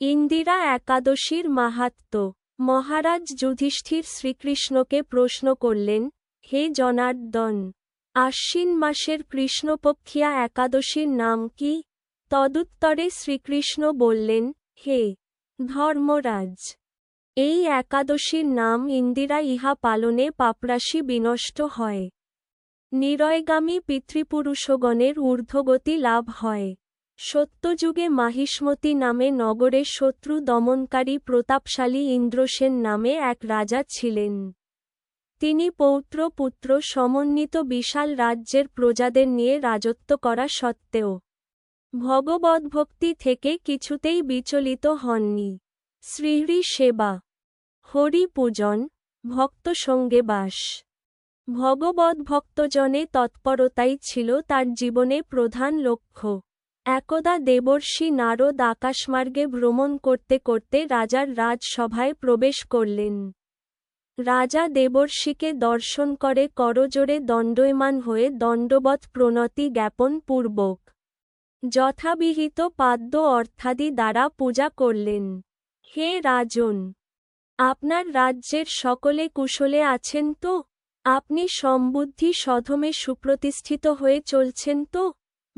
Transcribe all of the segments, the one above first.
ইন্দিরা একাদশীর মাহাত্ম্য মহারাজ যুধিষ্ঠির শ্রীকৃষ্ণকে প্রশ্ন করলেন, হে জনার্দন, আশ্বিন মাসের কৃষ্ণপক্ষিয়া একাদশীর নাম কি? তদুত্তরে শ্রীকৃষ্ণ বললেন, হে ধর্মরাজ, এই একাদশীর নাম ইন্দিরা ইহা পালনে পাপরাশি বিনষ্ট হয়। নিরয়গামী পিতৃপুরুষগণের ঊর্ধ্বগতি লাভ হয়। সত্যযুগে মাহিষ্মতি নামে নগরে শত্রু দমনকারী প্রতাপশালী ইন্দ্রসেন নামে এক রাজা ছিলেন। তিনি পৌত্র পুত্র সমন্বিত বিশাল রাজ্যের প্রজাদের নিয়ে রাজত্ব করা সত্ত্বেও ভগবদ্ভক্তি থেকে কিছুতেই বিচলিত হননি। শ্রীহরি সেবা, হরি পূজন, ভক্ত সঙ্গে বাস। ভগবদ্ভক্তজনে তৎপরতাই ছিল তার জীবনে প্রধান লক্ষ্য। একদা দেবর্ষি নারদ আকাশমার্গে ভ্রমণ করতে করতে রাজার রাজসভায় প্রবেশ করলেন। রাজা দেবর্ষিকে দর্শন করে করজোরে দণ্ডয়মান হয়ে দণ্ডবৎ প্রণতি জ্ঞাপন পূর্বক যথাবিহিত পাদ্য অর্থাদি দ্বারা পূজা করলেন। হে রাজন, আপনার রাজ্যের সকলে কুশলে আছেন তো? আপনি সম্বুদ্ধি সধমে সুপ্রতিষ্ঠিত হয়ে চলছেন তো?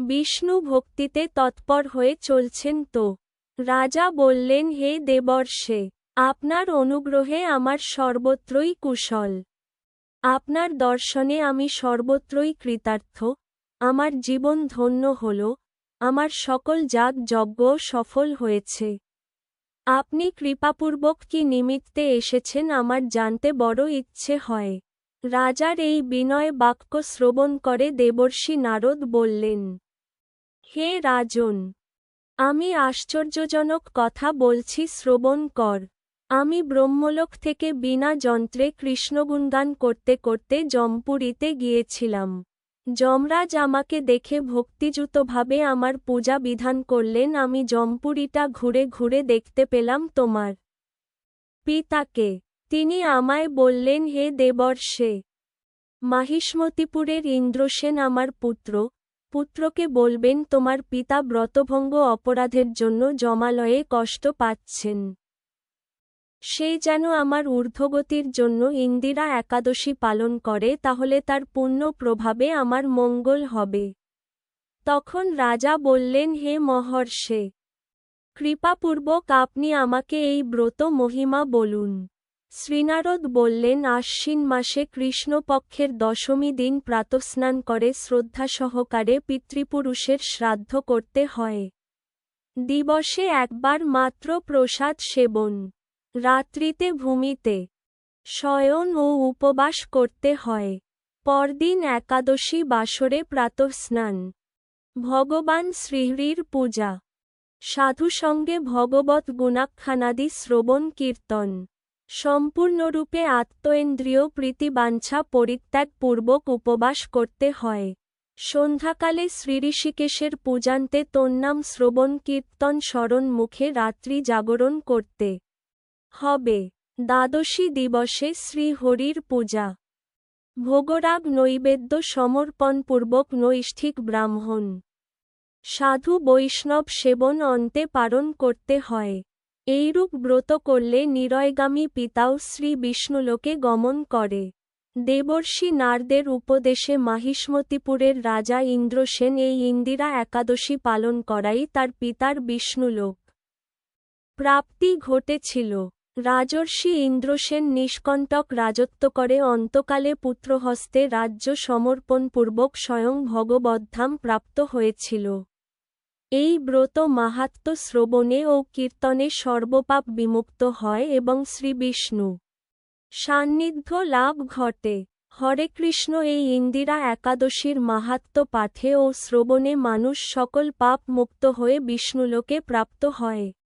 বিষ্ণু ভক্তিতে তৎপর হয়ে চলছেন তো। রাজা বললেন, হে দেবর্ষে আপনার অনুগ্রহে আমার সর্বত্রই কুশল। আপনার দর্শনে আমি সর্বত্রই কৃতার্থ। আমার জীবন ধন্য হল। আমার সকল যাগ যজ্ঞ সফল হয়েছে। আপনি কৃপাপূর্বক কি নিমিত্তে এসেছেন আমার জানতে বড় ইচ্ছে হয়। রাজার এই বিনয় বাক্য শ্রবণ করে দেবর্ষি নারদ বললেন হে রাজন, আমি আশ্চর্যজনক কথা বলছি, শ্রবণ কর। আমি ব্রহ্মলোক থেকে বিনা যন্ত্রে কৃষ্ণগুণগান করতে করতে জমপুরীতে গিয়েছিলাম। যমরাজ আমাকে দেখে ভক্তিযুতভাবে আমার পূজা বিধান করলেন, আমি জমপুরীটা ঘুরে ঘুরে দেখতে পেলাম তোমার পিতাকে। তিনি আমায় বললেন, হে দেবর্ষে, মাহিষ্মতিপুরের ইন্দ্রসেন আমার পুত্র পুত্রকে বলবেন, তোমার পিতা ব্রতভঙ্গ অপরাধের জন্য জমালয়ে কষ্ট পাচ্ছেন। সে যেন আমার ঊর্ধ্বগতির জন্য ইন্দিরা একাদশী পালন করে, তাহলে তার পূর্ণ প্রভাবে আমার মঙ্গল হবে। তখন রাজা বললেন, হে মহর্ষে, কৃপাপূর্বক আপনি আমাকে এই ব্রত মহিমা বলুন। শ্রীনারদ বললেন, আশ্বিন মাসে কৃষ্ণপক্ষের দশমী দিন প্রাতস্নান করে শ্রদ্ধা সহকারে পিতৃপুরুষের শ্রাদ্ধ করতে হয়। দিবসে একবার মাত্র প্রসাদ সেবন, রাত্রিতে ভূমিতে শয়ন ও উপবাস করতে হয়। পরদিন একাদশী বাসরে প্রাতঃস্নান, ভগবান শ্রীহরির পূজা, সাধুসঙ্গে ভগবত গুণাখ্যানাদি শ্রবণ কীর্তন সম্পূর্ণরূপে আত্মেন্দ্রিয় প্রীতিবাঞ্ছা পরিত্যাগপূর্বক উপবাস করতে হয়। সন্ধ্যাকালে শ্রীঋষিকেশের পূজান্তে তন্নাম শ্রবণ কীর্তন স্মরণ মুখে রাত্রি জাগরণ করতে হবে। দ্বাদশী দিবসে শ্রীহরির পূজা। ভোগরাগ নৈবেদ্য সমর্পণপূর্বক নৈষ্ঠিক ব্রাহ্মণ। সাধু বৈষ্ণব সেবন অন্তে পালন করতে হয়। এইরূপ ব্রত করলে নিরয়গামী পিতাও শ্রী বিষ্ণুলোকে গমন করে। দেবর্ষি নারদের উপদেশে মাহিষ্মতিপুরের রাজা ইন্দ্রসেন এই ইন্দিরা একাদশী পালন করাই তার পিতার বিষ্ণুলোক। প্রাপ্তি ঘটেছিল। রাজর্ষি ইন্দ্রসেন নিষ্কণ্টক রাজত্ব করে অন্তকালে পুত্রহস্তে রাজ্য সমর্পণপূর্বক স্বয়ং ভগবদ্ধাম প্রাপ্ত হয়েছিল। এই ব্রত মাহাত্ম শ্রবণে ও কীর্তনে সর্বপাপ বিমুক্ত হয় এবং শ্রীবিষ্ণু সান্নিধ্য লাভ ঘটে। হরে কৃষ্ণ এই ইন্দিরা একাদশীর মাহাত্ম পাঠে ও শ্রবণে মানুষ সকল পাপ মুক্ত হয়ে বিষ্ণুলোকে প্রাপ্ত হয়।